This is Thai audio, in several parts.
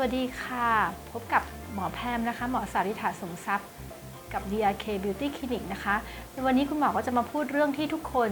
วัสดีค่ะ พบกับหมอแพมนะคะ หมอสาริธาสมทรัพย์กับ DRK Beauty Clinic นะคะในวันนี้คุณหมอก็จะมาพูดเรื่องที่ทุกคน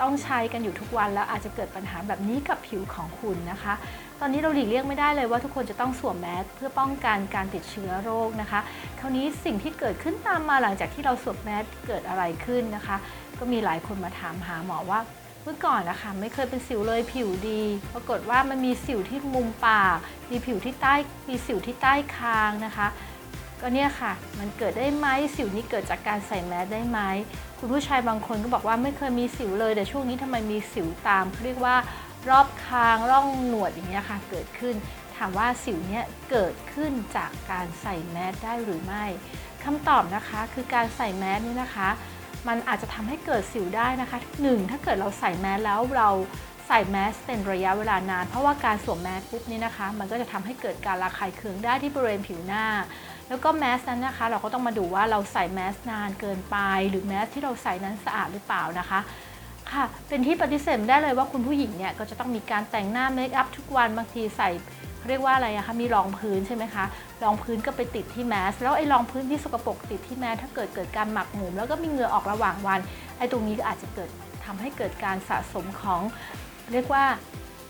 ต้องใช้กันอยู่ทุกวันแล้วอาจจะเกิดปัญหาแบบนี้กับผิวของคุณนะคะ ตอนนี้เราหลีกเลี่ยงไม่ได้เลยว่าทุกคนจะต้องสวมแมสเพื่อป้องกันการติดเชื้อโรคนะคะ คราวนี้สิ่งที่เกิดขึ้นตามมาหลังจากที่เราสวมแมสเกิดอะไรขึ้นนะคะ ก็มีหลายคนมาถามหาหมอว่า เมื่อก่อนนะคะไม่เคยเป็นสิวเลยผิวดี ปรากฏว่ามันมีสิวที่มุมปาก มีผิวที่ใต้ มีสิวที่ใต้คางนะคะ ก็เนี่ยค่ะ มันเกิดได้ไหมสิวนี้เกิดจากการใส่แมสได้ไหม คุณผู้ชายบางคนก็บอกว่าไม่เคยมีสิวเลย แต่ช่วงนี้ทำไมมีสิวตามเขาเรียกว่ารอบคางร่องหนวดอย่างเงี้ยค่ะ เกิดขึ้น ถามว่าสิวเนี้ยเกิดขึ้นจากการใส่แมสได้หรือไม่คำตอบนะคะคือการใส่แมสนี่นะคะ มันอาจจะทำให้เกิดสิวได้นะคะหนึ่งถ้าเกิดเราใส่แมสแล้วเราใส่แมสเป็นระยะเวลานาน เพราะว่าการสวมแมสปุ๊บนี่นะคะ มันก็จะทำให้เกิดการระคายเคืองได้ที่บริเวณผิวหน้า แล้วก็แมสนั้นนะคะ เราก็ต้องมาดูว่าเราใส่แมสนานเกินไป หรือแมสที่เราใส่นั้นสะอาดหรือเปล่านะคะค่ะ เป็นที่ปฏิเสธได้เลยว่าคุณผู้หญิงเนี่ยก็จะต้องมีการแต่งหน้าเมคอัพทุกวันบางทีใส่ เรียกว่าอะไรอะคะมีรองพื้นใช่ไหมคะรองพื้นก็ไปติดที่แมสแล้วไอ้รองพื้นที่สกปรกติดที่แมสถ้าเกิดเกิดการหมักหมมแล้วก็มีเหงื่อออกระหว่างวันไอ้ตรงนี้ก็อาจจะเกิดทำให้เกิดการสะสมของ เรียกว่า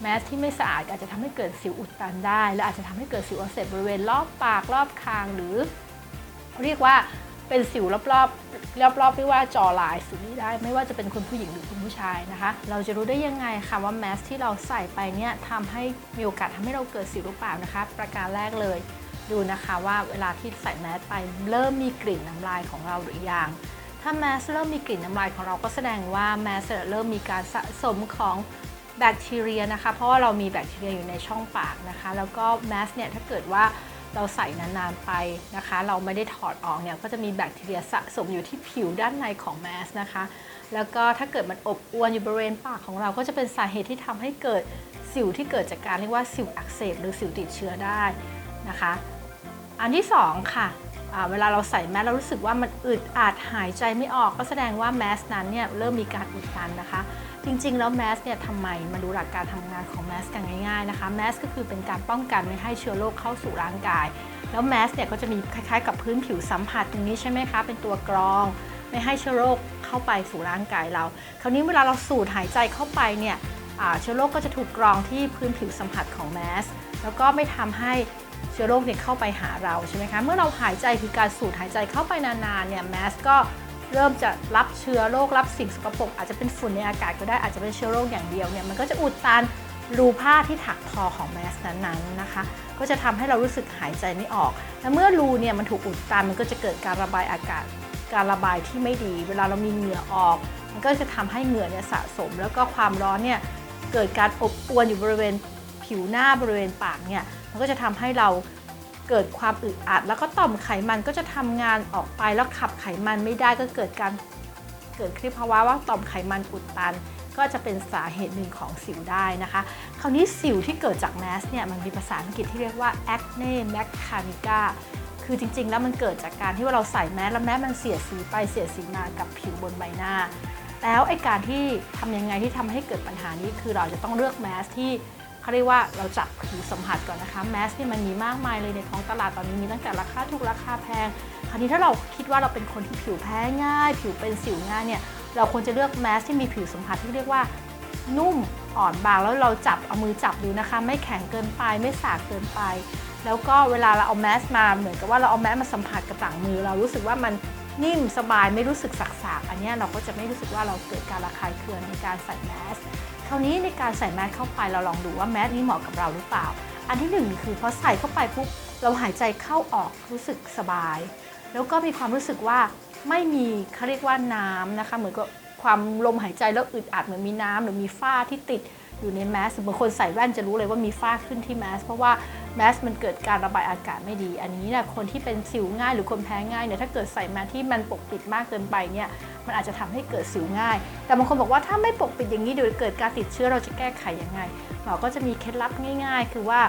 แมสที่ไม่สะอาดอาจจะทำให้เกิดสิวอุดตันได้ และอาจจะทำให้เกิดสิวอักเสบบริเวณรอบปากรอบคางหรือ เรียกว่า เป็นสิวรอบๆรอบๆไม่ว่าจอลายสิวนี้ได้ ไม่ว่าจะเป็นคุณผู้หญิงหรือคุณผู้ชายนะคะ เราจะรู้ได้ยังไงคะว่าแมสที่เราใส่ไปเนี่ยทำให้มีโอกาสทำให้เราเกิดสิวหรือเปล่านะคะ ประการแรกเลย ดูนะคะว่าเวลาที่ใส่แมสไปเริ่มมีกลิ่นน้ำลายของเราหรือยังถ้าแมสเริ่มมีกลิ่นน้ำลายของเราก็แสดงว่าแมสเริ่มมีการสะสมของแบคทีเรียนะคะ เพราะว่าเรามีแบคทีเรียอยู่ในช่องปากนะคะ แล้วก็แมสเนี่ยถ้าเกิดว่า เราใส่นานๆไปนะคะ เราไม่ได้ถอดออกเนี่ยก็จะมีแบคทีเรียสะสมอยู่ที่ผิวด้านในของแมสนะคะ แล้วก็ถ้าเกิดมันอบอวนอยู่บริเวณปากของเราก็จะเป็นสาเหตุที่ทำให้เกิดสิวที่เกิดจากการเรียกว่าสิวอักเสบหรือสิวติดเชื้อได้นะคะ อันที่ 2 ค่ะเวลาเราใส่แมสเรารู้สึกว่ามันอึดอัดหายใจไม่ออกก็แสดงว่าแมสนั้นเนี่ยเริ่มมีการอุดตันนะคะ จริงๆ แล้วแมสเนี่ยทำไมมาดูหลักการทำงานของแมสกันง่ายๆนะคะแมสก็คือเป็นการป้องกันไม่ให้เชื้อโรคเข้าสู่ร่างกาย แล้วแมสเนี่ยก็จะมีคล้ายๆ กับพื้นผิวสัมผัสตรงนี้ใช่ไหมคะ เป็นตัวกรอง ไม่ให้เชื้อโรคเข้าไปสู่ร่างกายเรา คราวนี้เวลาเราสูดหายใจเข้าไปเนี่ยเชื้อโรคก็จะถูกกรองที่พื้นผิวสัมผัสของแมสแล้วก็ไม่ทำให้เชื้อโรคเนี่ยเข้าไปหาเราใช่ไหมคะเมื่อเราหายใจคือการสูดหายใจเข้าไปนานๆเนี่ยแมสก็ เริ่มจะรับเชื้อโรครับสิ่งสกปรกอาจจะเป็นฝุ่นในอากาศก็ได้อาจจะเป็นเชื้อโรคอย่างเดียวเนี่ยมันก็จะอุดตันรูผ้าที่ถักทอของแมสนั้นๆนะคะ ก็จะทำให้เรารู้สึกหายใจไม่ออก และเมื่อรูเนี่ยมันถูกอุดตันมันก็จะเกิดการระบายอากาศการระบายที่ไม่ดี เวลาเรามีเหงื่อออก มันก็จะทำให้เหงื่อเนี่ยสะสม แล้วก็ความร้อนเนี่ยเกิดการอบอวนอยู่บริเวณผิวหน้าบริเวณปากเนี่ยมันก็จะทำให้เรา เกิดความอึดอัด แล้วก็ต่อมไขมันก็จะทำงานออกไปแล้วขับไขมันไม่ได้ก็เกิดการเกิดคลิปภาวะว่าต่อมไขมันอุดตัน ก็จะเป็นสาเหตุหนึ่งของสิวได้นะคะ คราวนี้สิวที่เกิดจากแมสเนี่ยมันมีภาษาอังกฤษที่เรียกว่า acne mechanica คือจริง ๆ แล้วมันเกิดจากการที่ว่าเราใส่แมสแล้วแมสมันเสียดสีไปเสียดสีมากับผิวบนใบหน้า แล้วไอ้การที่ทำยังไงที่ทำให้เกิดปัญหานี้คือเราจะต้องเลือกแมสที่ เขาเรียกว่าเราจับผิวสัมผัสก่อนนะคะแมสที่มันมีมากมายเลยในท้องตลาดตอนนี้มีตั้งแต่ราคาถูกราคาแพง คราวนี้ถ้าเราคิดว่าเราเป็นคนที่ผิวแพ้ง่าย ผิวเป็นสิวง่ายเนี่ยเราควรจะเลือกแมสที่มีผิวสัมผัสที่เรียกว่านุ่มอ่อนบางแล้วเราจับเอามือจับดูนะคะ ไม่แข็งเกินไปไม่สากเกินไป แล้วก็เวลาเราเอาแมสมาเหมือนกับว่าเราเอาแมสมาสัมผัสกับต่างมือ เรารู้สึกว่ามัน นิ่มสบายไม่รู้สึกสักๆอันนี้เราก็จะไม่รู้สึกว่าเราเกิดการระคายเคืองในการใส่แมสคราวนี้ในการใส่แมสเข้าไปเราลองดูว่าแมสนี้เหมาะกับเราหรือเปล่า อันที่หนึ่งคือพอใส่เข้าไปปุ๊บเราหายใจเข้าออกรู้สึกสบาย แล้วก็มีความรู้สึกว่าไม่มีเขาเรียกว่าน้ำนะคะเหมือนกับความลมหายใจแล้วอึดอัดเหมือนมีน้ำหรือมีฝ้าที่ติด อยู่ในแมสบางคนใส่แว่นจะรู้เลยว่ามีฝ้าขึ้นที่แมสเพราะว่าแมสมันเกิดการระบายอากาศไม่ดี อันนี้เนี่ยคนที่เป็นสิวง่ายหรือคนแพ้ง่ายเนี่ยถ้าเกิดใส่แมสที่มันปกปิดมากเกินไปเนี่ยมันอาจจะทำให้เกิดสิวง่าย แต่บางคนบอกว่าถ้าไม่ปกปิดอย่างนี้เดี๋ยวเกิดการติดเชื้อเราจะแก้ไขยังไงหมอก็จะมีเคล็ดลับง่าย ๆ คือว่า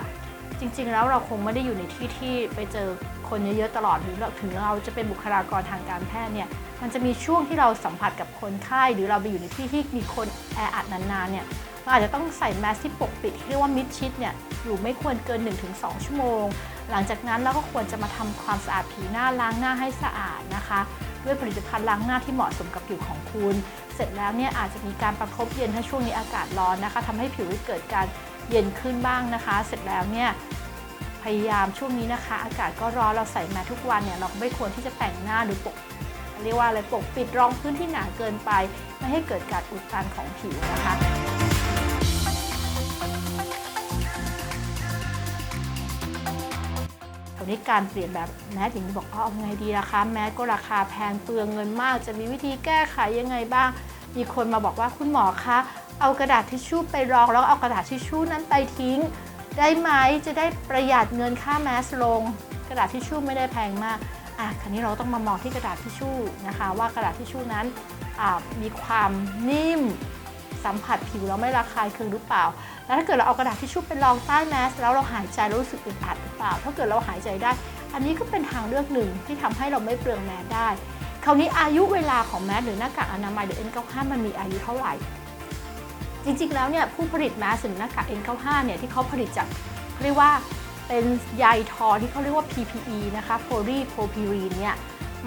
จริง ๆ แล้วเราคงไม่ได้อยู่ในที่ที่ไปเจอคนเยอะๆตลอดหรือถึงเราจะเป็นบุคลากรทางการแพทย์เนี่ยมันจะมีช่วงที่เราสัมผัสกับคนไข้หรือเราไปอยู่ในที่ที่มีคนแออัดนานๆเนี่ย เราอาจจะต้องใส่แมสที่ปกปิดที่เรียกว่ามิดชิดเนี่ยอยู่ไม่ควรเกิน 1-2 ชั่วโมง หลังจากนั้นเราก็ควรจะมาทำความสะอาดผิวหน้าล้างหน้าให้สะอาดนะคะ ด้วยผลิตภัณฑ์ล้างหน้าที่เหมาะสมกับผิวของคุณ เสร็จแล้วเนี่ยอาจจะมีการประคบเย็นถ้าช่วงนี้อากาศร้อนนะคะทำให้ผิวเกิดการเย็นขึ้นบ้างนะคะ เสร็จแล้วเนี่ยพยายามช่วงนี้นะคะ อากาศก็ร้อนเราใส่แมสทุกวันเนี่ยเราไม่ควรที่จะแต่งหน้าหรือปกเรียกว่าอะไรปกปิดรองพื้นที่หนาเกินไป ไม่ให้เกิดการอุดตันของผิวนะคะ นี้การเปลี่ยนแบบแมสอย่างนี้บอกอ๋อเอาไงดีราคาแมสก็ราคาแพงเปลืองเงินมาก จะมีวิธีแก้ไขยังไงบ้าง มีคนมาบอกว่าคุณหมอคะเอากระดาษทิชชู่ไปรองแล้วเอากระดาษทิชชู่นั้นไปทิ้ง ได้ไหมจะได้ประหยัดเงินค่าแมสลง กระดาษทิชชู่ไม่ได้แพงมากอะคราวนี้เราต้องมามองที่กระดาษทิชชู่นะคะ ว่ากระดาษทิชชู่นั้นมีความนิ่ม สัมผัสผิวเราไม่ระคายเคืองหรือเปล่า แล้วถ้าเกิดเราเอากระดาษทิชชู่ไปรองใต้แมสแล้วเราหายใจแล้วรู้สึกอึดอัดหรือเปล่า ถ้าเกิดเราหายใจได้ อันนี้ก็เป็นทางเลือกหนึ่งที่ทำให้เราไม่เปลืองแมสได้ คราวนี้อายุเวลาของแมสหรือหน้ากากอนามัยหรือ N95 มันมีอายุเท่าไหร่ จริงๆ แล้วเนี่ยผู้ผลิตแมสหรือหน้ากาก N95 เนี่ยที่เขาผลิตจากเรียกว่าเป็นใยทอที่เขาเรียกว่า PPE นะคะ polypropylene เนี่ย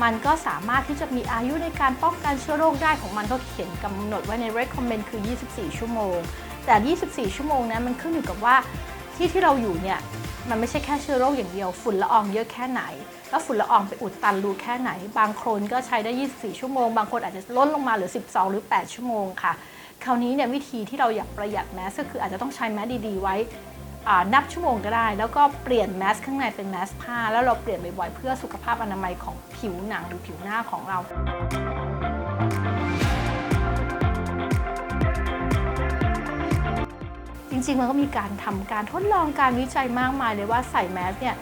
มันก็สามารถที่จะมีอายุในการป้องกันเชื้อโรคได้ของมันก็เขียนกำหนดไว้ใน recommend คือ 24 ชั่วโมง แต่ 24 ชั่วโมงนั้นมันขึ้นอยู่กับว่าที่ที่เราอยู่เนี่ยมันไม่ใช่แค่เชื้อโรคอย่างเดียว ฝุ่นละอองเยอะแค่ไหน แล้วฝุ่นละอองไปอุดตันรูแค่ไหน บางคนก็ใช้ได้ 24 ชั่วโมง บางคนอาจจะลดลงมาเหลือ 12 หรือ 8 ชั่วโมงค่ะ คราวนี้เนี่ยวิธีที่เราอยากประหยัดแมสก็คืออาจจะต้องใช้แมสดีๆไว้ นับชั่วโมงก็ได้ แล้วก็เปลี่ยนแมสข้างในเป็นแมสผ้า แล้วเราเปลี่ยนบ่อยๆเพื่อสุขภาพอนามัยของผิวหนังหรือผิวหน้าของเราจริงๆ มันก็มีการทำการทดลองการวิจัยมากมายเลยว่าใส่แมสเนี่ย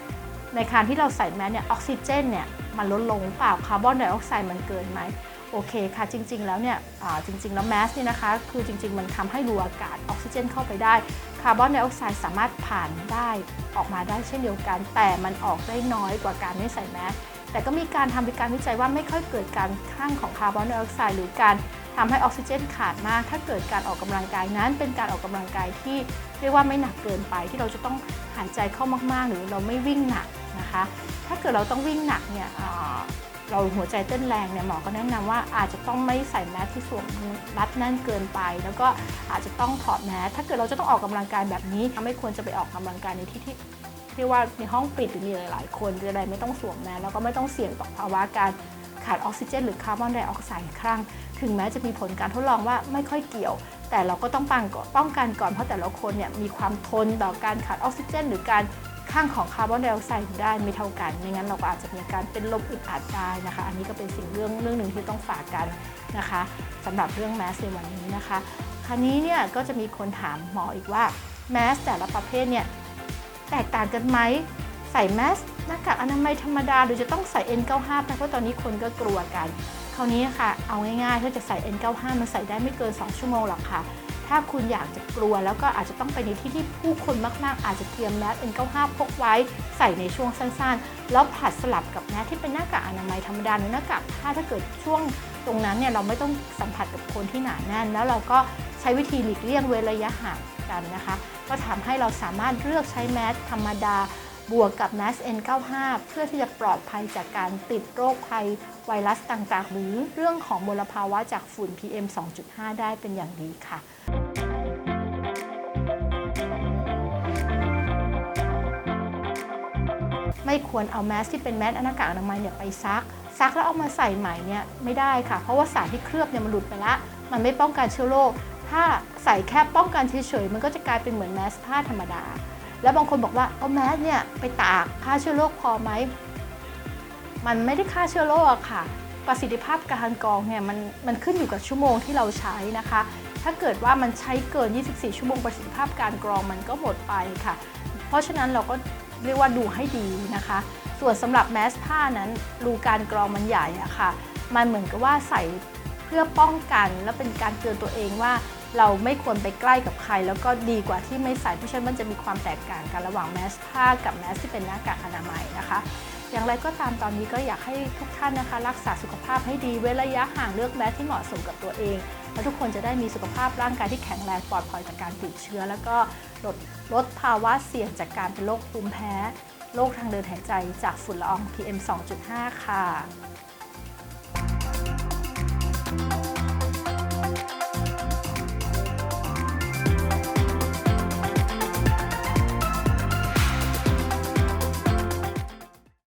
ในการที่เราใส่แมสเนี่ยออกซิเจนเนี่ยมันลดลงเปล่าคาร์บอนไดออกไซด์มันเกินไหมโอเคค่ะ จริง ๆ แล้วเนี่ยจริงๆ แล้วแมสเนี่ยนะคะ คือจริง ๆ มันทำให้รูอากาศออกซิเจนเข้าไปได้ คาร์บอนไดออกไซด์สามารถผ่านได้ออกมาได้เช่นเดียวกัน แต่มันออกได้น้อยกว่าการไม่ใส่แมสแต่ก็มีการทำเป็นการวิจัยว่าไม่ค่อยเกิดการคลั่งของคาร์บอนไดออกไซด์หรือการทำให้ออกซิเจนขาดมาก ถ้าเกิดการออกกำลังกายนั้น เป็นการออกกำลังกายที่เรียกว่าไม่หนักเกินไปที่เราจะต้องหายใจเข้ามากๆ หรือเราไม่วิ่งหนักนะคะ ถ้าเกิดเราต้องวิ่งหนักเนี่ย เราหัวใจเต้นแรงเนี่ยหมอก็แนะนำว่าอาจจะต้องไม่ใส่แมสที่สวมรัดแน่นเกินไป แล้วก็อาจจะต้องถอดแมสถ้าเกิดเราจะต้องออกกำลังกายแบบนี้ ไม่ควรจะไปออกกำลังกายในที่ที่เรียกว่าในห้องปิดหรือมีหลาย ๆ คนจะได้ไม่ต้องสวมแมสแล้วก็ไม่ต้องเสี่ยงต่อภาวะการขาดออกซิเจน หรือคาร์บอนไดออกไซด์ครั้ง ถึงแม้จะมีผลการทดลองว่าไม่ค่อยเกี่ยว แต่เราก็ต้องป้องกันก่อนเพราะแต่ละคนเนี่ยมีความทนต่อการขาดออกซิเจน หรือการ ข้างของคาร์บอนไดออกไซด์ได้ไม่เท่ากัน ไม่งั้นเราก็อาจจะมีอาการเป็นลมอึดอัดได้นะคะ อันนี้ก็เป็นสิ่งเรื่องเรื่องหนึ่งที่ต้องฝากกันนะคะสำหรับเรื่องแมสในวันนี้นะคะ คราวนี้เนี่ยก็จะมีคนถามหมออีกว่าแมสแต่ละประเภทเนี่ยแตกต่างกันไหมใส่แมสหน้ากากอนามัยธรรมดาหรือจะต้องใส่ N95 ไปเพราะตอนนี้คนก็กลัวกัน คราวนี้ค่ะ เอาง่ายๆ ถ้าจะใส่ N95 มันใส่ได้ไม่เกิน 2 ชั่วโมงหรอกค่ะ ถ้าคุณอยากจะกลัวแล้วก็อาจจะต้องไปในที่ที่ผู้คนมาก ๆ อาจจะเตรียมแมส N95 พกไว้ใส่ในช่วงสั้น ๆ แล้วผัดสลับกับแมสที่เป็นหน้ากากอนามัยธรรมดาหรือหน้ากากผ้าถ้าเกิดช่วงตรงนั้นเนี่ยเราไม่ต้องสัมผัสกับคนที่หนาแน่น แล้วเราก็ใช้วิธีหลีกเลี่ยงเว้นระยะห่างกันนะคะ ก็ทำให้เราสามารถเลือกใช้แมสธรรมดาบวกกับแมส N95 เพื่อที่จะปลอดภัยจากการติดโรคภัยไวรัสต่างๆ หรือเรื่องของมลภาวะจากฝุ่น PM 2.5 ได้เป็นอย่างดีค่ะ ไม่ควรเอาแมสที่เป็นแมสหน้ากากอนามัยเนี่ยไปซัก ซักแล้วเอามาใส่ใหม่เนี่ยไม่ได้ค่ะ เพราะว่าสารที่เคลือบเนี่ยมันหลุดไปละ มันไม่ป้องกันเชื้อโรค ถ้าใส่แค่ป้องกันเฉยๆ มันก็จะกลายเป็นเหมือนแมสผ้าธรรมดา แล้วบางคนบอกว่าเอาแมสเนี่ยไปตากฆ่าเชื้อโรคพอไหม มันไม่ได้ฆ่าเชื้อโรคอะค่ะ ประสิทธิภาพการกรองเนี่ยมันมันขึ้นอยู่กับชั่วโมงที่เราใช้นะคะ ถ้าเกิดว่ามันใช้เกิน 24 ชั่วโมงประสิทธิภาพการกรองมันก็หมดไปค่ะ เพราะฉะนั้นเราก็ เรียกว่าดูให้ดีนะคะ ส่วนสำหรับแมสผ้านั้นรูการกรองมันใหญ่อะค่ะมันเหมือนกับว่าใส่เพื่อป้องกันและเป็นการเตือนตัวเองว่าเราไม่ควรไปใกล้กับใคร แล้วก็ดีกว่าที่ไม่ใส่เพราะฉะนั้นมันจะมีความแตกต่างกันระหว่างแมสผ้ากับแมสที่เป็นหน้ากากอนามัยนะคะ อย่างไรก็ตามตอนนี้ก็อยากให้ทุกท่านนะคะ รักษาสุขภาพให้ดีเว้นระยะห่างเลือกแมสที่เหมาะสมกับตัวเอง และทุกคนจะได้มีสุขภาพร่างกายที่แข็งแรงปลอดภัยจากการติดเชื้อ แล้วก็ลดลดภาวะเสี่ยงจากการเป็นโรคภูมิแพ้โรคทางเดินหายใจจากฝุ่นละออง PM 2.5 ค่ะ